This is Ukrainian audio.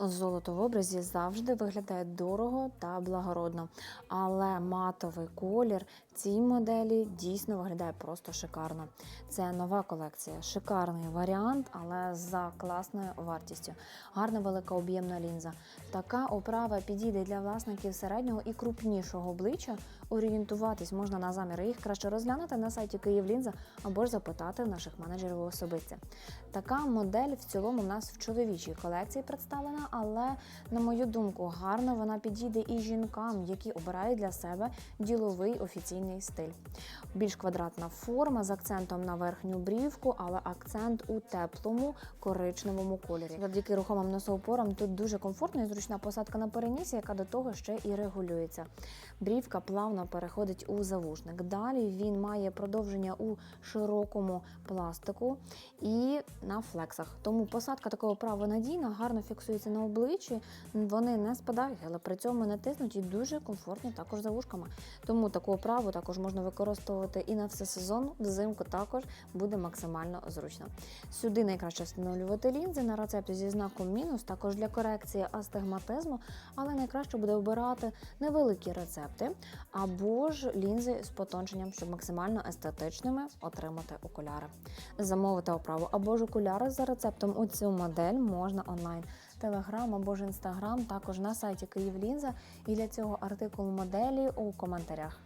Золото в образі завжди виглядає дорого та благородно, але матовий колір цій моделі дійсно виглядає просто шикарно. Це нова колекція, шикарний варіант, але за класною вартістю. Гарна велика об'ємна лінза. Така оправа підійде для власників середнього і крупнішого обличчя. Орієнтуватись можна на заміри їх краще розглянути на сайті Київлінза або ж запитати наших менеджерів особисті. Така модель в цілому в нас в чоловічій колекції представлена, але на мою думку, гарно вона підійде і жінкам, які обирають для себе діловий офіційний стиль. Більш квадратна форма з акцентом на верхню брівку, але акцент у теплому коричневому кольорі. Завдяки рухомим носоупорам тут дуже комфортна і зручна посадка на перенісі, яка до того ще і регулюється. Брівка плавно переходить у завушник. Далі він має продовження у широкому пластику і на флексах. Тому посадка такого права надійна, гарно фіксується на обличчі. Вони не спадають, але при цьому не тиснуть і дуже комфортні також за вушками. Тому таку оправу також можна використовувати і на все сезон. Взимку також буде максимально зручно. Сюди найкраще встановлювати лінзи на рецепті зі знаком мінус, також для корекції астигматизму, але найкраще буде обирати невеликі рецепти або ж лінзи з потонченням, щоб максимально естетичними отримати окуляри. Замовити оправу або ж окуляри за рецептом у цю модель можна онлайн. Телеграм або ж інстаграм також на сайті Київлінза і для цього артикул моделі у коментарях.